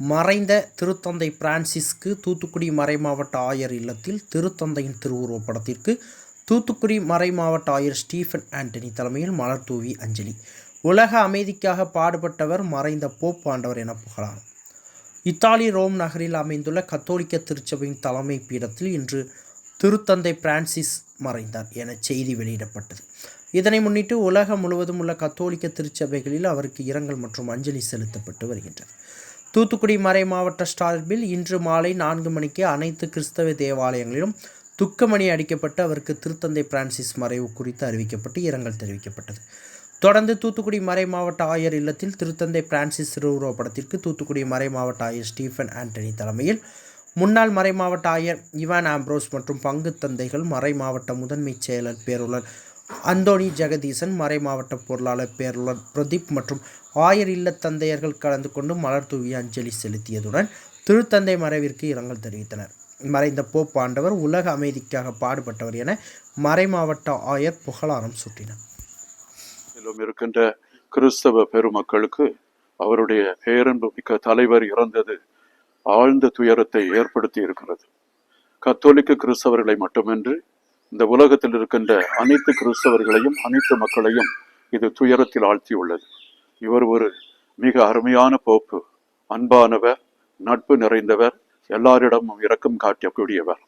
மறைந்த திருத்தந்தை பிரான்சிஸ்க்கு தூத்துக்குடி மறைமாவட்ட ஆயர் இல்லத்தில் திருத்தந்தையின் திருவுருவப் படத்திற்கு தூத்துக்குடி மறைமாவட்ட ஆயர் ஸ்டீஃபன் ஆண்டனி தலைமையில் மலர் தூவி அஞ்சலி. உலக அமைதிக்காக பாடுபட்டவர் மறைந்த போப் ஆண்டவர் என புகழார் இத்தாலி ரோம் நகரில் அமைந்துள்ள கத்தோலிக்க திருச்சபையின் தலைமை பீடத்தில் இன்று திருத்தந்தை பிரான்சிஸ் மறைந்தார் என செய்தி வெளியிடப்பட்டது. இதனை முன்னிட்டு உலகம் முழுவதும் உள்ள கத்தோலிக்க திருச்சபைகளில் அவருக்கு இரங்கல் மற்றும் அஞ்சலி செலுத்தப்பட்டு வருகின்றது. தூத்துக்குடி மறை மாவட்ட ஸ்டார்பில் இன்று மாலை நான்கு மணிக்கு அனைத்து கிறிஸ்தவ தேவாலயங்களிலும் துக்கமணி அடிக்கப்பட்டு அவருக்கு திருத்தந்தை பிரான்சிஸ் மறைவு குறித்து அறிவிக்கப்பட்டு இரங்கல் தெரிவிக்கப்பட்டது. தொடர்ந்து தூத்துக்குடி மறை மாவட்ட ஆயர் இல்லத்தில் திருத்தந்தை பிரான்சிஸ் திருவுருவப் படத்திற்கு தூத்துக்குடி மறை மாவட்ட ஆயர் ஸ்டீஃபன் ஆண்டனி தலைமையில் முன்னாள் மறை மாவட்ட ஆயர் இவான் ஆம்ப்ரோஸ் மற்றும் பங்கு தந்தைகள் மறை மாவட்ட முதன்மைச் செயலர் பேருளர் அந்தோணி ஜெகதீசன் மறை மாவட்ட பொருளாளர் பேருளர் பிரதீப் மற்றும் ஆயர் இல்ல தந்தையர்கள் கலந்து கொண்டு மலர் தூவி அஞ்சலி செலுத்தியதுடன் திருத்தந்தை மறைவிற்கு இரங்கல் தெரிவித்தனர். மறைந்த போப் ஆண்டவர் உலக அமைதிக்காக பாடுபட்டவர் என மறை மாவட்ட ஆயர் புகழாரம் சூட்டினார். இருக்கின்ற கிறிஸ்தவ பெருமக்களுக்கு அவருடைய பேரன்பு மிக்க தலைவர் இறந்தது ஆழ்ந்த துயரத்தை ஏற்படுத்தி இருக்கிறது. கத்தோலிக்க கிறிஸ்தவர்களை மட்டுமின்றி இந்த உலகத்தில் இருக்கின்ற அனைத்து கிறிஸ்தவர்களையும் அனைத்து மக்களையும் இது துயரத்தில் ஆழ்த்தியுள்ளது. இவர் ஒரு மிக அருமையான போப்பு அன்பானவர் நட்பு நிறைந்தவர் எல்லாரிடமும் இரக்கம் காட்டக்கூடியவர்.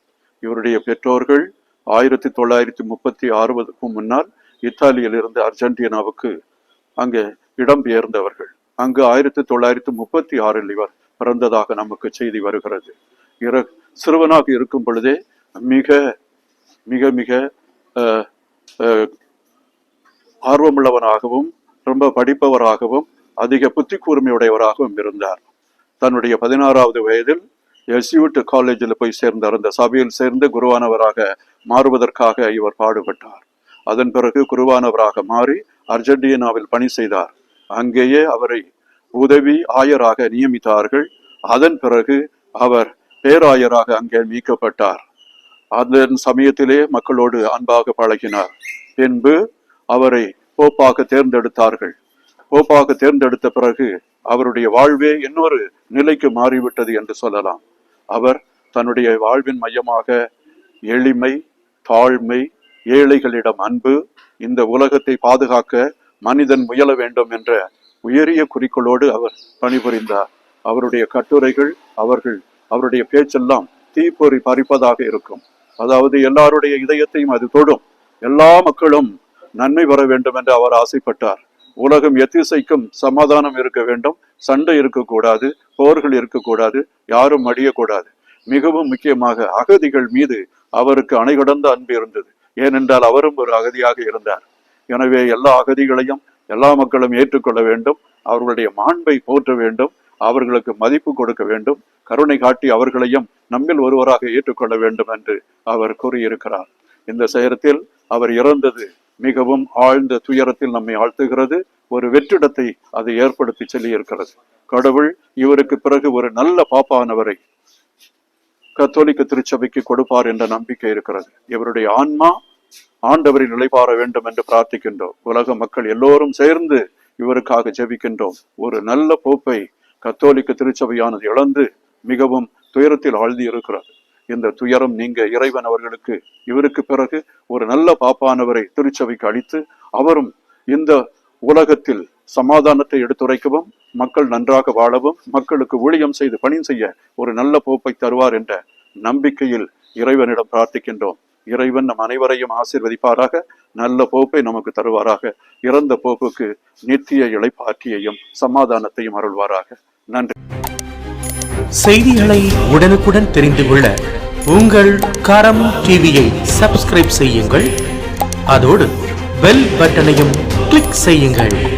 இவருடைய பெற்றோர்கள் ஆயிரத்தி தொள்ளாயிரத்தி முப்பத்தி ஆறுவதுக்கும் முன்னால் இத்தாலியில் இருந்து அர்ஜென்டினாவுக்கு அங்கே இடம்பெயர்ந்தவர்கள். அங்கு ஆயிரத்தி தொள்ளாயிரத்தி முப்பத்தி ஆறில் இவர் பிறந்ததாக நமக்கு செய்தி வருகிறது. இர சிறுவனாக இருக்கும் பொழுதே மிக மிக மிக அஹ், ஆர்வமுள்ளவனாகவும் ரொம்ப படிப்பவராகவும் அதிக புத்தி கூர்மையுடையவராகவும் இருந்தார். தன்னுடைய பதினாறாவது வயதில் எஸ்யூட் காலேஜில் போய் சேர்ந்தார். அந்த சபையில் சேர்ந்து குருவானவராக மாறுவதற்காக இவர் பாடுபட்டார். அதன் பிறகு குருவானவராக மாறி அர்ஜென்டினாவில் பணி செய்தார். அங்கேயே அவரை உதவி ஆயராக நியமித்தார்கள். அதன் பிறகு அவர் பேராயராக அங்கே மீட்கப்பட்டார். அதன் சமயத்திலே மக்களோடு அன்பாக பழகினார். பின்பு அவரை போப்பாக தேர்ந்தெடுத்தார்கள். போப்பாக தேர்ந்தெடுத்த பிறகு அவருடைய வாழ்வே இன்னொரு நிலைக்கு மாறிவிட்டது என்று சொல்லலாம். அவர் தன்னுடைய வாழ்வின் மையமாக எளிமை தாழ்மை ஏழைகளிடம் அன்பு இந்த உலகத்தை பாதுகாக்க மனிதன் முயல வேண்டும் என்ற உயரிய குறிக்கோளோடு அவர் பணிபுரிந்தார். அவருடைய கட்டுரைகள் அவர்கள் அவருடைய பேச்செல்லாம் தீப்பொறி பறிப்பதாக இருக்கும். அதாவது எல்லாருடைய இதயத்தையும் அது தொடும். எல்லா மக்களும் நன்மை வர வேண்டும் என்று அவர் ஆசைப்பட்டார். உலகம் எத்திசைக்கும் சமாதானம் இருக்க வேண்டும். சண்டை இருக்கக்கூடாது போர்கள் இருக்கக்கூடாது யாரும் அடியக்கூடாது மிகவும் முக்கியமாக அகதிகள் மீது அவருக்கு அணைகடந்த அன்பு இருந்தது. ஏனென்றால் அவரும் ஒரு அகதியாக இருந்தார். எனவே எல்லா அகதிகளையும் எல்லா மக்களும் ஏற்றுக்கொள்ள வேண்டும். அவர்களுடைய மாண்பை போற்ற வேண்டும். அவர்களுக்கு மதிப்பு கொடுக்க வேண்டும். கருணை காட்டி அவர்களையும் நம்மில் ஒருவராக ஏற்றுக்கொள்ள வேண்டும் என்று அவர் கூறியிருக்கிறார். இந்த செயலத்தில் அவர் இறந்தது மிகவும் ஆழ்ந்த துயரத்தில் நம்மை ஆழ்த்துகிறது. ஒரு வெற்றிடத்தை அது ஏற்படுத்தி சொல்லியிருக்கிறது. கடவுள் இவருக்கு பிறகு ஒரு நல்ல பாப்பானவரை கத்தோலிக்க திருச்சபைக்கு கொடுப்பார் என்ற நம்பிக்கை இருக்கிறது. இவருடைய ஆன்மா ஆண்டவரின் நிலைபார வேண்டும் என்று பிரார்த்திக்கின்றோம். உலக மக்கள் எல்லோரும் சேர்ந்து இவருக்காக ஜெபிக்கின்றோம். ஒரு நல்ல போப்பை கத்தோலிக்க திருச்சபையானது இழந்து மிகவும் துயரத்தில் ஆழ்ந்து இருக்கிறது இந்த துயரம் நீங்க இறைவன் அவர்களுக்கு இவருக்கு பிறகு ஒரு நல்ல பாப்பானவரை திருச்சபைக்கு அளித்து அவரும் இந்த உலகத்தில் சமாதானத்தை எடுத்துரைக்கவும் மக்கள் நன்றாக வாழவும் மக்களுக்கு ஊழியம் செய்து பணி செய்ய ஒரு நல்ல போப்பை தருவார் என்ற நம்பிக்கையில் இறைவனிடம் பிரார்த்திக்கின்றோம். இறைவன் நம் அனைவரையும் ஆசிர்வதிப்பாராக. நல்ல போப்பை நமக்கு தருவாராக. இறந்த போப்புக்கு நித்திய இளைப்பாற்றியையும் சமாதானத்தையும் அருள்வாராக. நன்றி. செய்திகளை உடனுக்குடன் தெரிந்து கொள்ள உங்கள் கரம் டிவியை சப்ஸ்கிரைப் செய்யுங்கள். அதோடு பெல் பட்டனையும் கிளிக் செய்யுங்கள்.